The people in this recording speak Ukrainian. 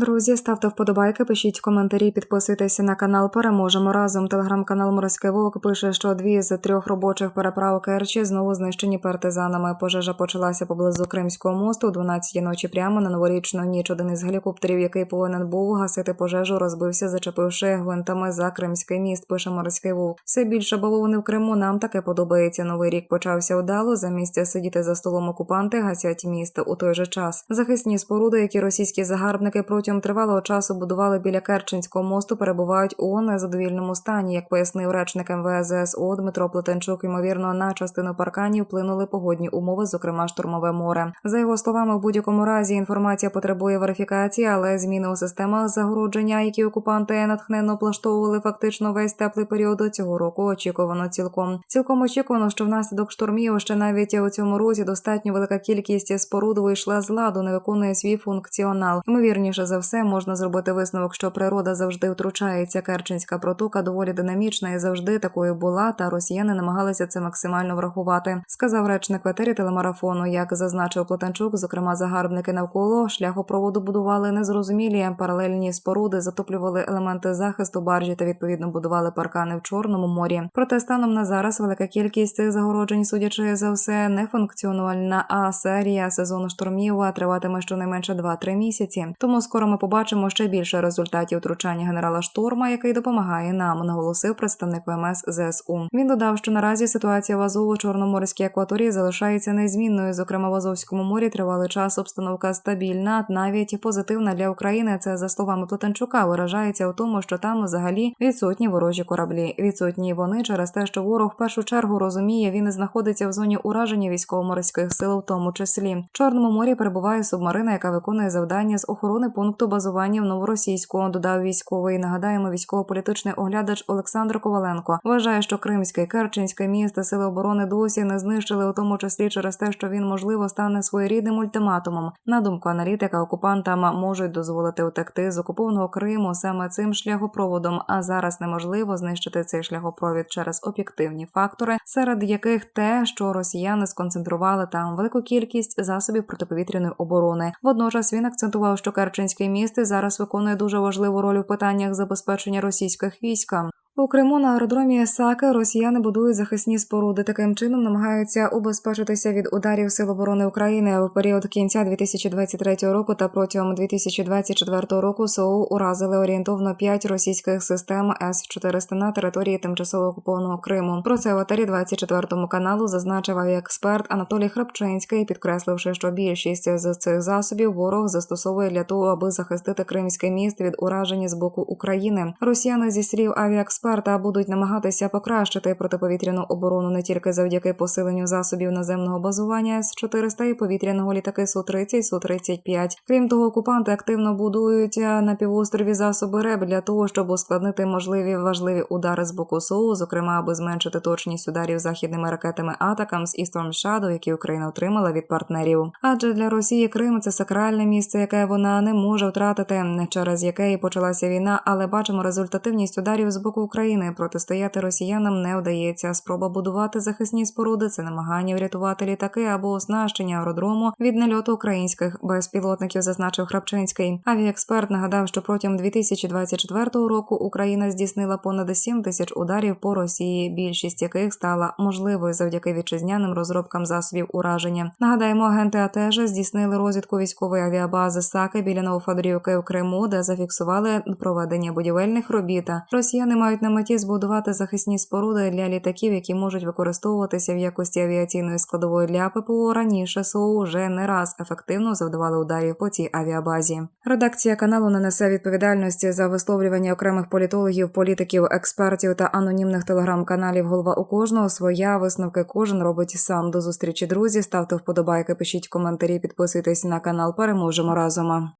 Друзі, ставте вподобайки, пишіть коментарі, підписуйтесь на канал. Переможемо разом. Телеграм-канал Морський Вовк пише, що дві з трьох робочих переправ Керчі знову знищені партизанами. Пожежа почалася поблизу Кримського мосту о 12 ночі прямо на новорічну ніч. Один із гелікоптерів, який повинен був гасити пожежу, розбився, зачепивши гвинтами за Кримський міст. Пише Морський Вовк. Все більше бавовни в Криму. Нам таке подобається. Новий рік почався удало. Замість сидіти за столом окупанти гасять місто у той же час. Захисні споруди, які російські загарбники протягом тривалого часу будували біля Керченського мосту, перебувають у незадовільному стані, як пояснив речник МВС ЗСУ Дмитро Плетенчук. Ймовірно, на частину парканів вплинули погодні умови, зокрема штурмове море. За його словами, в будь-якому разі інформація потребує верифікації, але зміни у системах загородження, які окупанти натхненно облаштовували фактично весь теплий період цього року, очікувано цілком. Цілком очікувано, що внаслідок штурмів ще навіть у цьому році достатньо велика кількість споруд вийшла з ладу, не виконує свій функціонал. Ймовірніше за все можна зробити висновок, що природа завжди втручається. Керченська протока доволі динамічна і завжди такою була. Та росіяни намагалися це максимально врахувати. Сказав речник в етері телемарафону. Як зазначив Платанчук, зокрема загарбники навколо шляхопроводу будували незрозумілі паралельні споруди, затоплювали елементи захисту баржі та відповідно будували паркани в Чорному морі. Проте станом на зараз велика кількість цих загороджень, судячи за все, не функціональна, а серія сезону штурмів триватиме щонайменше 2-3 місяці. Тому скоро ми побачимо ще більше результатів втручання генерала Шторма, який допомагає нам, наголосив представник ВМС ЗСУ. Він додав, що наразі ситуація в Азову чорноморській акваторії залишається незмінною. Зокрема, в Азовському морі тривалий час обстановка стабільна, навіть позитивна для України. Це за словами Плетенчука виражається у тому, що там взагалі відсутні ворожі кораблі. Відсутні вони через те, що ворог в першу чергу розуміє, він знаходиться в зоні ураження військово-морських сил, в тому числі в Чорному морі перебуває субмарина, яка виконує завдання з охорони пункту базування в Новоросійську. Додав військовий. Нагадаємо, військово-політичний оглядач Олександр Коваленко вважає, що Кримське Керченське місто сили оборони досі не знищили, у тому числі через те, що він можливо стане своєрідним ультиматумом. На думку аналітика, окупантам можуть дозволити утекти з окупованого Криму саме цим шляхопроводом. А зараз неможливо знищити цей шляхопровід через об'єктивні фактори, серед яких те, що росіяни сконцентрували там велику кількість засобів протиповітряної оборони. Водночас він акцентував, що Керченське місто зараз виконує дуже важливу роль у питаннях забезпечення російських військ. У Криму на аеродромі Саки росіяни будують захисні споруди. Таким чином намагаються убезпечитися від ударів Сил оборони України в період кінця 2023 року та протягом 2024 року СОУ уразили орієнтовно 5 російських систем С-400 на території тимчасово окупованого Криму. Про це в етері 24 каналу зазначив авіаексперт Анатолій Храпчинський, підкресливши, що більшість з цих засобів ворог застосовує для того, аби захистити кримське міст від ураження з боку України. Росіяни зі слів авіаексперта будуть намагатися покращити протиповітряну оборону не тільки завдяки посиленню засобів наземного базування С-400 і повітряного літаки Су-30, Су-35. Крім того, окупанти активно будують на півострові засоби РЕБ для того, щоб ускладнити можливі важливі удари з боку СОУ, зокрема, аби зменшити точність ударів західними ракетами Атакам з Eastern Shadow, які Україна отримала від партнерів. Адже для Росії Крим це сакральне місце, яке вона не може втратити, через яке і почалася війна. Але бачимо результативність ударів з боку України. Протистояти росіянам не вдається. Спроба будувати захисні споруди це намагання врятувати літаки або оснащення аеродрому від нальоту українських безпілотників, зазначив Храпчинський. Авіаексперт нагадав, що протягом 2024 року Україна здійснила понад 7 тисяч ударів по Росії, більшість яких стала можливою завдяки вітчизняним розробкам засобів ураження. Нагадаємо, агенти АТЕЖ здійснили розвідку військової авіабази Саки біля Новофадрівки в Криму, де зафіксували проведення будівельних робіт. Росіяни мають на меті збудувати захисні споруди для літаків, які можуть використовуватися в якості авіаційної складової для ППО. Раніше СОУ вже не раз ефективно завдавали ударів по цій авіабазі. Редакція каналу не несе відповідальності за висловлювання окремих політологів, політиків, експертів та анонімних телеграм-каналів. Голова у кожного своя висновки кожен робить сам. До зустрічі друзі. Ставте вподобайки, пишіть коментарі, підписуйтесь на канал. Переможемо разом.